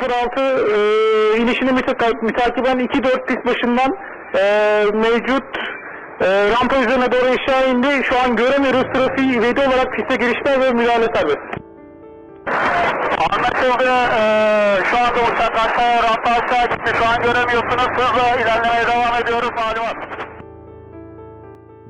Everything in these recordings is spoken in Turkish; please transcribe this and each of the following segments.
06 e, inişini mütak- mütakiben 2-4 pist başından e, mevcut e, rampa üzerine doğru aşağı indi. Şu an göremiyoruz. Trafiği ivedi olarak piste girişler ve müdahale serbest. Anlaşıldı. Ee, şu anda uçak aşağıya rampa aşağı gitti. Şu an göremiyorsunuz. Hızla ilerlemeye devam ediyoruz. Malumat.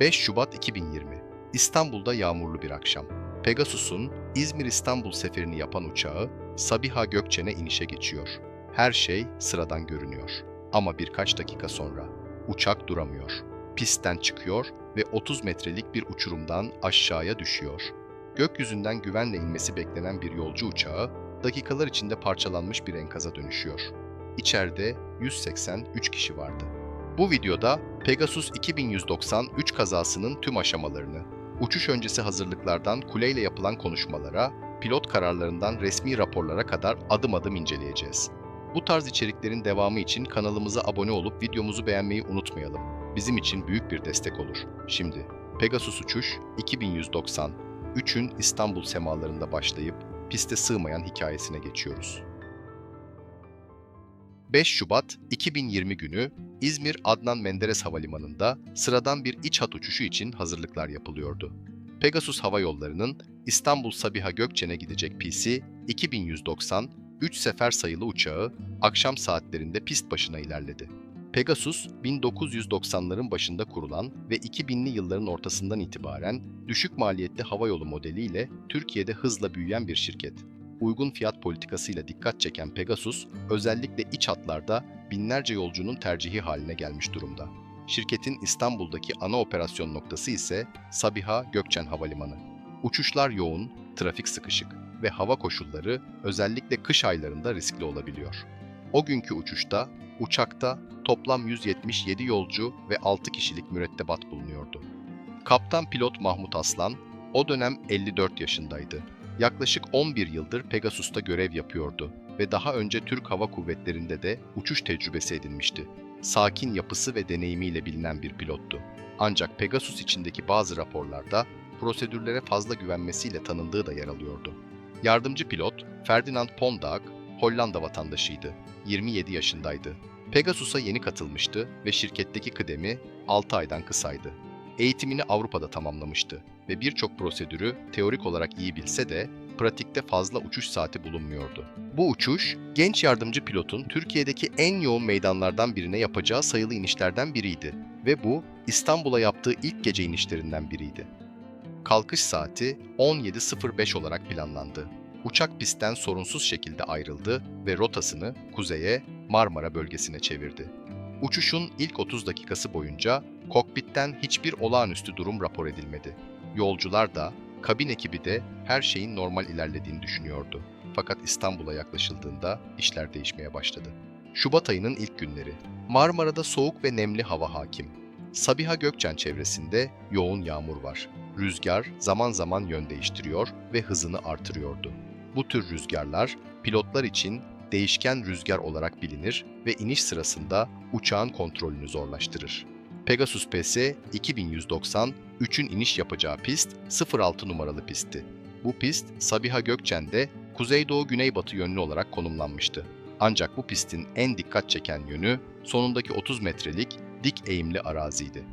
5 Şubat 2020 İstanbul'da yağmurlu bir akşam. Pegasus'un İzmir-İstanbul seferini yapan uçağı Sabiha Gökçen'e inişe geçiyor. Her şey sıradan görünüyor. Ama birkaç dakika sonra uçak duramıyor. Pistten çıkıyor ve 30 metrelik bir uçurumdan aşağıya düşüyor. Gökyüzünden güvenle inmesi beklenen bir yolcu uçağı dakikalar içinde parçalanmış bir enkaza dönüşüyor. İçeride 183 kişi vardı. Bu videoda Pegasus 2193 kazasının tüm aşamalarını, uçuş öncesi hazırlıklardan kuleyle yapılan konuşmalara, pilot kararlarından resmi raporlara kadar adım adım inceleyeceğiz. Bu tarz içeriklerin devamı için kanalımıza abone olup videomuzu beğenmeyi unutmayalım. Bizim için büyük bir destek olur. Şimdi Pegasus uçuş 2190, 3'ün İstanbul semalarında başlayıp piste sığmayan hikayesine geçiyoruz. 5 Şubat 2020 günü İzmir Adnan Menderes Havalimanı'nda sıradan bir iç hat uçuşu için hazırlıklar yapılıyordu. Pegasus Hava Yolları'nın İstanbul Sabiha Gökçen'e gidecek PC 2190 3 sefer sayılı uçağı akşam saatlerinde pist başına ilerledi. Pegasus 1990'ların başında kurulan ve 2000'li yılların ortasından itibaren düşük maliyetli havayolu modeliyle Türkiye'de hızla büyüyen bir şirket. Uygun fiyat politikasıyla dikkat çeken Pegasus, özellikle iç hatlarda binlerce yolcunun tercihi haline gelmiş durumda. Şirketin İstanbul'daki ana operasyon noktası ise Sabiha Gökçen Havalimanı. Uçuşlar yoğun, trafik sıkışık ve hava koşulları özellikle kış aylarında riskli olabiliyor. O günkü uçuşta, uçakta toplam 177 yolcu ve 6 kişilik mürettebat bulunuyordu. Kaptan pilot Mahmut Aslan, o dönem 54 yaşındaydı. Yaklaşık 11 yıldır Pegasus'ta görev yapıyordu ve daha önce Türk Hava Kuvvetleri'nde de uçuş tecrübesi edinmişti. Sakin yapısı ve deneyimiyle bilinen bir pilottu. Ancak Pegasus içindeki bazı raporlarda prosedürlere fazla güvenmesiyle tanındığı da yer alıyordu. Yardımcı pilot Ferdinand Pondag, Hollanda vatandaşıydı. 27 yaşındaydı. Pegasus'a yeni katılmıştı ve şirketteki kıdemi 6 aydan kısaydı. Eğitimini Avrupa'da tamamlamıştı ve birçok prosedürü teorik olarak iyi bilse de pratikte fazla uçuş saati bulunmuyordu. Bu uçuş, genç yardımcı pilotun Türkiye'deki en yoğun meydanlardan birine yapacağı sayılı inişlerden biriydi ve bu İstanbul'a yaptığı ilk gece inişlerinden biriydi. Kalkış saati 17.05 olarak planlandı. Uçak pistten sorunsuz şekilde ayrıldı ve rotasını kuzeye Marmara bölgesine çevirdi. Uçuşun ilk 30 dakikası boyunca kokpitten hiçbir olağanüstü durum rapor edilmedi. Yolcular da, kabin ekibi de her şeyin normal ilerlediğini düşünüyordu. Fakat İstanbul'a yaklaşıldığında işler değişmeye başladı. Şubat ayının ilk günleri. Marmara'da soğuk ve nemli hava hakim. Sabiha Gökçen çevresinde yoğun yağmur var. Rüzgar zaman zaman yön değiştiriyor ve hızını artırıyordu. Bu tür rüzgarlar pilotlar için değişken rüzgar olarak bilinir ve iniş sırasında uçağın kontrolünü zorlaştırır. Pegasus PS 2190 3'ün iniş yapacağı pist 06 numaralı pistti. Bu pist Sabiha Gökçen'de kuzeydoğu güneybatı yönlü olarak konumlanmıştı. Ancak bu pistin en dikkat çeken yönü sonundaki 30 metrelik dik eğimli araziydi.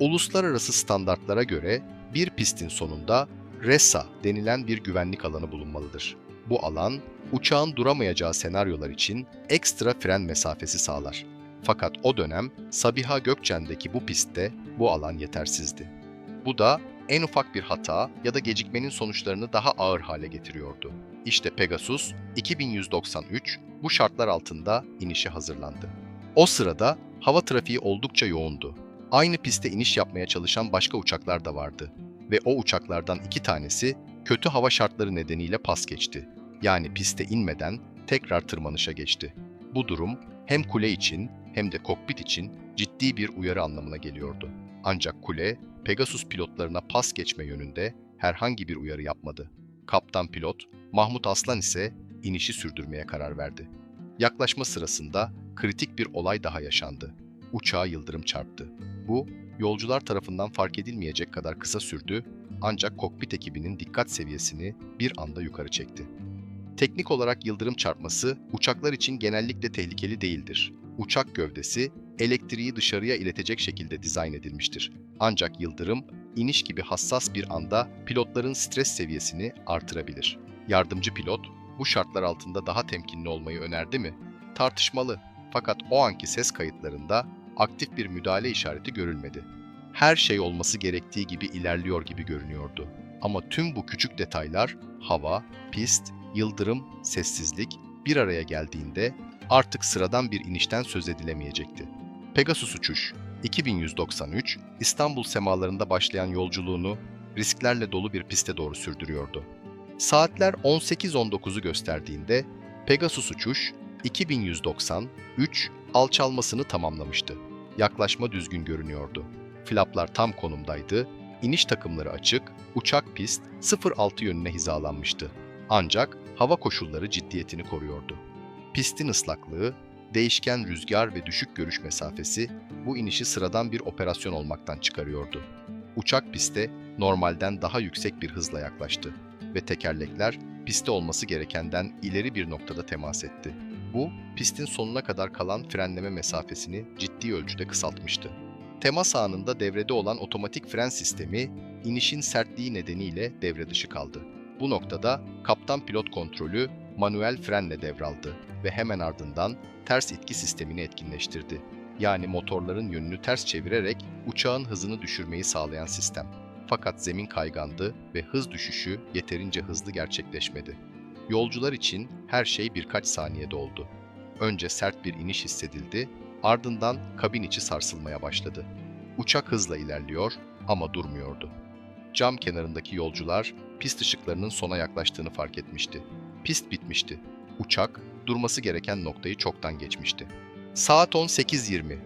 Uluslararası standartlara göre bir pistin sonunda RESA denilen bir güvenlik alanı bulunmalıdır. Bu alan uçağın duramayacağı senaryolar için ekstra fren mesafesi sağlar. Fakat o dönem Sabiha Gökçen'deki bu pistte bu alan yetersizdi. Bu da en ufak bir hata ya da gecikmenin sonuçlarını daha ağır hale getiriyordu. İşte Pegasus 2193 bu şartlar altında inişe hazırlandı. O sırada hava trafiği oldukça yoğundu. Aynı piste iniş yapmaya çalışan başka uçaklar da vardı ve o uçaklardan iki tanesi kötü hava şartları nedeniyle pas geçti. Yani piste inmeden tekrar tırmanışa geçti. Bu durum hem kule için hem de kokpit için ciddi bir uyarı anlamına geliyordu. Ancak kule, Pegasus pilotlarına pas geçme yönünde herhangi bir uyarı yapmadı. Kaptan pilot Mahmut Aslan ise inişi sürdürmeye karar verdi. Yaklaşma sırasında kritik bir olay daha yaşandı. Uçağa yıldırım çarptı. Bu, yolcular tarafından fark edilmeyecek kadar kısa sürdü ancak kokpit ekibinin dikkat seviyesini bir anda yukarı çekti. Teknik olarak yıldırım çarpması uçaklar için genellikle tehlikeli değildir. Uçak gövdesi elektriği dışarıya iletecek şekilde dizayn edilmiştir. Ancak yıldırım iniş gibi hassas bir anda pilotların stres seviyesini artırabilir. Yardımcı pilot bu şartlar altında daha temkinli olmayı önerdi mi? Tartışmalı. Fakat o anki ses kayıtlarında aktif bir müdahale işareti görülmedi. Her şey olması gerektiği gibi ilerliyor gibi görünüyordu. Ama tüm bu küçük detaylar hava, pist, yıldırım, sessizlik bir araya geldiğinde artık sıradan bir inişten söz edilemeyecekti. Pegasus uçuş 2193 İstanbul semalarında başlayan yolculuğunu risklerle dolu bir piste doğru sürdürüyordu. Saatler 18.19'u gösterdiğinde Pegasus uçuş 2193 alçalmasını tamamlamıştı. Yaklaşma düzgün görünüyordu. Flaplar tam konumdaydı, iniş takımları açık, uçak pist 06 yönüne hizalanmıştı. Ancak hava koşulları ciddiyetini koruyordu. Pistin ıslaklığı, değişken rüzgar ve düşük görüş mesafesi bu inişi sıradan bir operasyon olmaktan çıkarıyordu. Uçak piste normalden daha yüksek bir hızla yaklaştı ve tekerlekler pistte olması gerekenden ileri bir noktada temas etti. Bu, pistin sonuna kadar kalan frenleme mesafesini ciddi ölçüde kısaltmıştı. Temas anında devrede olan otomatik fren sistemi, inişin sertliği nedeniyle devre dışı kaldı. Bu noktada kaptan pilot kontrolü manuel frenle devraldı ve hemen ardından ters itki sistemini etkinleştirdi. Yani motorların yönünü ters çevirerek uçağın hızını düşürmeyi sağlayan sistem. Fakat zemin kaygandı ve hız düşüşü yeterince hızlı gerçekleşmedi. Yolcular için her şey birkaç saniyede oldu. Önce sert bir iniş hissedildi, ardından kabin içi sarsılmaya başladı. Uçak hızla ilerliyor ama durmuyordu. Cam kenarındaki yolcular pist ışıklarının sona yaklaştığını fark etmişti. Pist bitmişti. Uçak durması gereken noktayı çoktan geçmişti. Saat 18.20.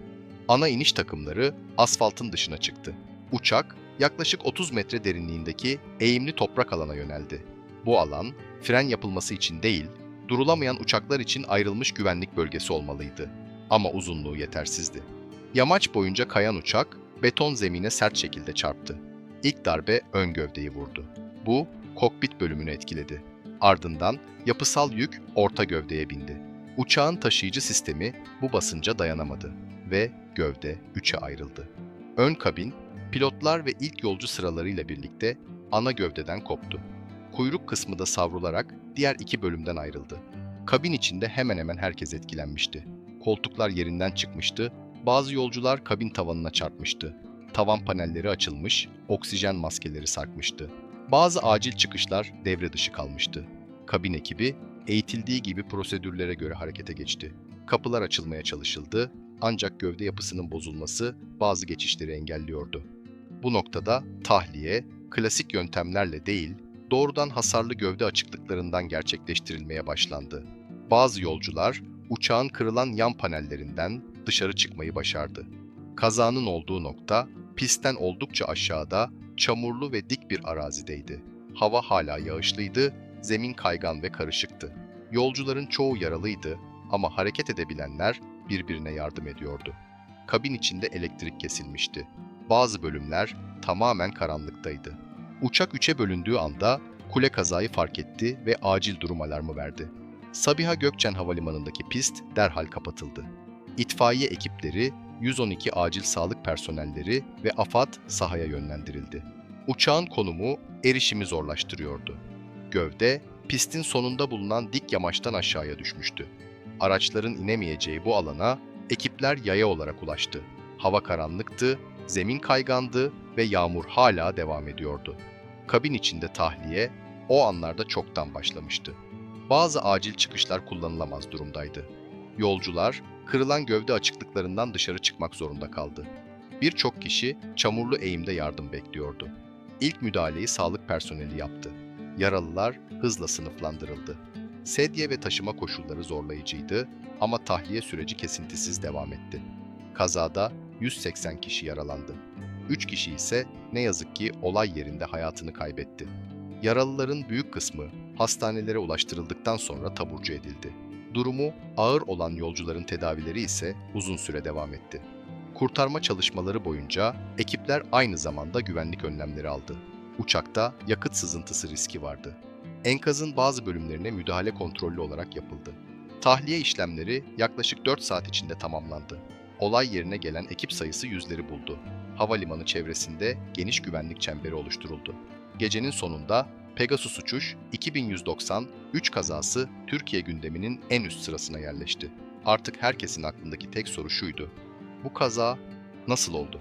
Ana iniş takımları asfaltın dışına çıktı. Uçak yaklaşık 30 metre derinliğindeki eğimli toprak alana yöneldi. Bu alan fren yapılması için değil, durulamayan uçaklar için ayrılmış güvenlik bölgesi olmalıydı. Ama uzunluğu yetersizdi. Yamaç boyunca kayan uçak beton zemine sert şekilde çarptı. İlk darbe ön gövdeyi vurdu. Bu kokpit bölümünü etkiledi. Ardından yapısal yük orta gövdeye bindi. Uçağın taşıyıcı sistemi bu basınca dayanamadı ve gövde üçe ayrıldı. Ön kabin, pilotlar ve ilk yolcu sıralarıyla birlikte ana gövdeden koptu. Kuyruk kısmı da savrularak diğer iki bölümden ayrıldı. Kabin içinde hemen hemen herkes etkilenmişti. Koltuklar yerinden çıkmıştı, bazı yolcular kabin tavanına çarpmıştı. Tavan panelleri açılmış, oksijen maskeleri sarkmıştı. Bazı acil çıkışlar devre dışı kalmıştı. Kabin ekibi eğitildiği gibi prosedürlere göre harekete geçti. Kapılar açılmaya çalışıldı ancak gövde yapısının bozulması bazı geçişleri engelliyordu. Bu noktada tahliye, klasik yöntemlerle değil, doğrudan hasarlı gövde açıklıklarından gerçekleştirilmeye başlandı. Bazı yolcular uçağın kırılan yan panellerinden dışarı çıkmayı başardı. Kazanın olduğu nokta pistten oldukça aşağıda, çamurlu ve dik bir arazideydi. Hava hala yağışlıydı, zemin kaygan ve karışıktı. Yolcuların çoğu yaralıydı ama hareket edebilenler birbirine yardım ediyordu. Kabin içinde elektrik kesilmişti. Bazı bölümler tamamen karanlıktaydı. Uçak üçe bölündüğü anda kule kazayı fark etti ve acil durum alarmı verdi. Sabiha Gökçen Havalimanı'ndaki pist derhal kapatıldı. İtfaiye ekipleri, 112 acil sağlık personelleri ve AFAD sahaya yönlendirildi. Uçağın konumu erişimi zorlaştırıyordu. Gövde, pistin sonunda bulunan dik yamaçtan aşağıya düşmüştü. Araçların inemeyeceği bu alana ekipler yaya olarak ulaştı. Hava karanlıktı, zemin kaygandı ve yağmur hala devam ediyordu. Kabin içinde tahliye o anlarda çoktan başlamıştı. Bazı acil çıkışlar kullanılamaz durumdaydı. Yolcular kırılan gövde açıklıklarından dışarı çıkmak zorunda kaldı. Birçok kişi çamurlu eğimde yardım bekliyordu. İlk müdahaleyi sağlık personeli yaptı. Yaralılar hızla sınıflandırıldı. Sedye ve taşıma koşulları zorlayıcıydı ama tahliye süreci kesintisiz devam etti. Kazada 180 kişi yaralandı. 3 kişi ise ne yazık ki olay yerinde hayatını kaybetti. Yaralıların büyük kısmı hastanelere ulaştırıldıktan sonra taburcu edildi. Durumu ağır olan yolcuların tedavileri ise uzun süre devam etti. Kurtarma çalışmaları boyunca ekipler aynı zamanda güvenlik önlemleri aldı. Uçakta yakıt sızıntısı riski vardı. enkazın bazı bölümlerine müdahale kontrollü olarak yapıldı. Tahliye işlemleri yaklaşık 4 saat içinde tamamlandı. Olay yerine gelen ekip sayısı yüzleri buldu. Havalimanı çevresinde geniş güvenlik çemberi oluşturuldu. Gecenin sonunda Pegasus uçuş 2190 3 kazası Türkiye gündeminin en üst sırasına yerleşti. Artık herkesin aklındaki tek soru şuydu. Bu kaza nasıl oldu?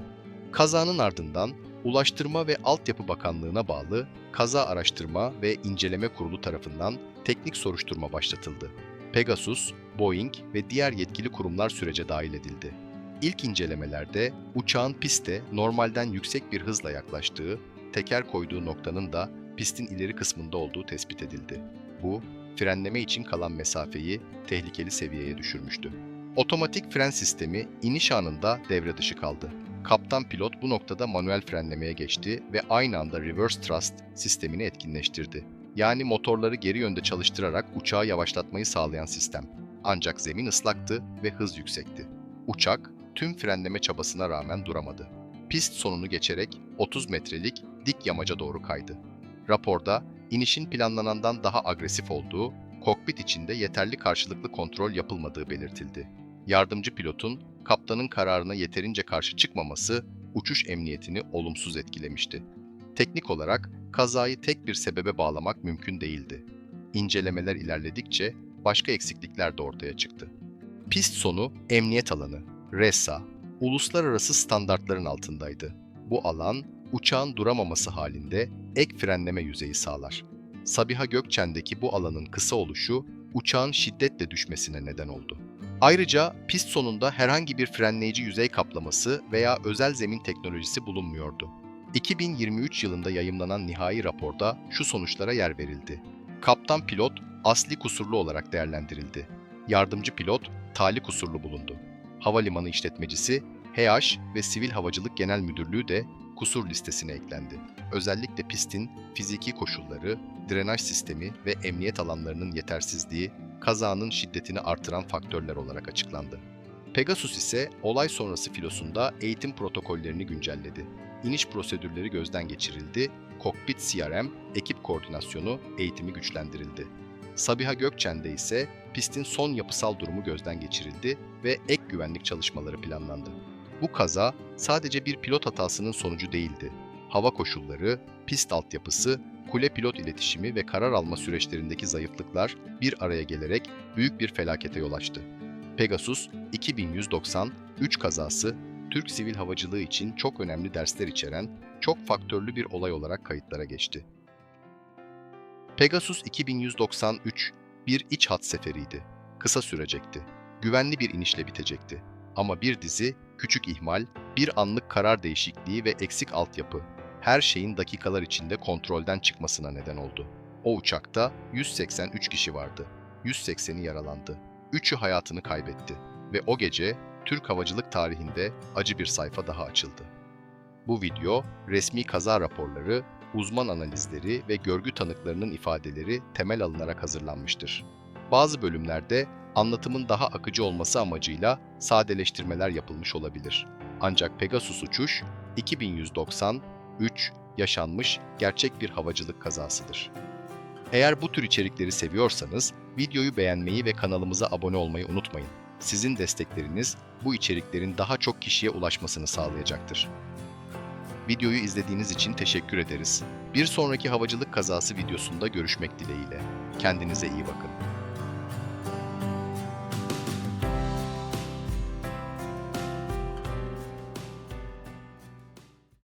Kazanın ardından Ulaştırma ve Altyapı Bakanlığı'na bağlı Kaza Araştırma ve İnceleme Kurulu tarafından teknik soruşturma başlatıldı. Pegasus, Boeing ve diğer yetkili kurumlar sürece dahil edildi. İlk incelemelerde uçağın piste normalden yüksek bir hızla yaklaştığı, teker koyduğu noktanın da pistin ileri kısmında olduğu tespit edildi. Bu, frenleme için kalan mesafeyi tehlikeli seviyeye düşürmüştü. Otomatik fren sistemi iniş anında devre dışı kaldı. Kaptan pilot bu noktada manuel frenlemeye geçti ve aynı anda reverse thrust sistemini etkinleştirdi. Yani motorları geri yönde çalıştırarak uçağı yavaşlatmayı sağlayan sistem. Ancak zemin ıslaktı ve hız yüksekti. Uçak tüm frenleme çabasına rağmen duramadı. Pist sonunu geçerek 30 metrelik dik yamaca doğru kaydı. Raporda inişin planlanandan daha agresif olduğu, kokpit içinde yeterli karşılıklı kontrol yapılmadığı belirtildi. Yardımcı pilotun kaptanın kararına yeterince karşı çıkmaması uçuş emniyetini olumsuz etkilemişti. Teknik olarak kazayı tek bir sebebe bağlamak mümkün değildi. İncelemeler ilerledikçe başka eksiklikler de ortaya çıktı. Pist sonu emniyet alanı, RESA, uluslararası standartların altındaydı. Bu alan uçağın duramaması halinde ek frenleme yüzeyi sağlar. Sabiha Gökçen'deki bu alanın kısa oluşu uçağın şiddetle düşmesine neden oldu. Ayrıca pist sonunda herhangi bir frenleyici yüzey kaplaması veya özel zemin teknolojisi bulunmuyordu. 2023 yılında yayımlanan nihai raporda şu sonuçlara yer verildi. Kaptan pilot asli kusurlu olarak değerlendirildi. Yardımcı pilot tali kusurlu bulundu. Havalimanı işletmecisi, HH ve Sivil Havacılık Genel Müdürlüğü de kusur listesine eklendi. Özellikle pistin fiziki koşulları, drenaj sistemi ve emniyet alanlarının yetersizliği kazanın şiddetini artıran faktörler olarak açıklandı. Pegasus ise olay sonrası filosunda eğitim protokollerini güncelledi. İniş prosedürleri gözden geçirildi, kokpit CRM, ekip koordinasyonu, eğitimi güçlendirildi. Sabiha Gökçen'de ise pistin son yapısal durumu gözden geçirildi ve ek güvenlik çalışmaları planlandı. Bu kaza sadece bir pilot hatasının sonucu değildi. Hava koşulları, pist altyapısı, kule pilot iletişimi ve karar alma süreçlerindeki zayıflıklar bir araya gelerek büyük bir felakete yol açtı. Pegasus 2190 3 kazası Türk sivil havacılığı için çok önemli dersler içeren çok faktörlü bir olay olarak kayıtlara geçti. Pegasus 2193 bir iç hat seferiydi. Kısa sürecekti. Güvenli bir inişle bitecekti. Ama bir dizi küçük ihmal, bir anlık karar değişikliği ve eksik altyapı her şeyin dakikalar içinde kontrolden çıkmasına neden oldu. O uçakta 183 kişi vardı. 180'i yaralandı. 3'ü hayatını kaybetti ve o gece Türk havacılık tarihinde acı bir sayfa daha açıldı. Bu video resmi kaza raporları, uzman analizleri ve görgü tanıklarının ifadeleri temel alınarak hazırlanmıştır. Bazı bölümlerde anlatımın daha akıcı olması amacıyla sadeleştirmeler yapılmış olabilir. Ancak Pegasus uçuş 2190 3 yaşanmış gerçek bir havacılık kazasıdır. Eğer bu tür içerikleri seviyorsanız videoyu beğenmeyi ve kanalımıza abone olmayı unutmayın. Sizin destekleriniz bu içeriklerin daha çok kişiye ulaşmasını sağlayacaktır. Videoyu izlediğiniz için teşekkür ederiz. Bir sonraki havacılık kazası videosunda görüşmek dileğiyle. Kendinize iyi bakın.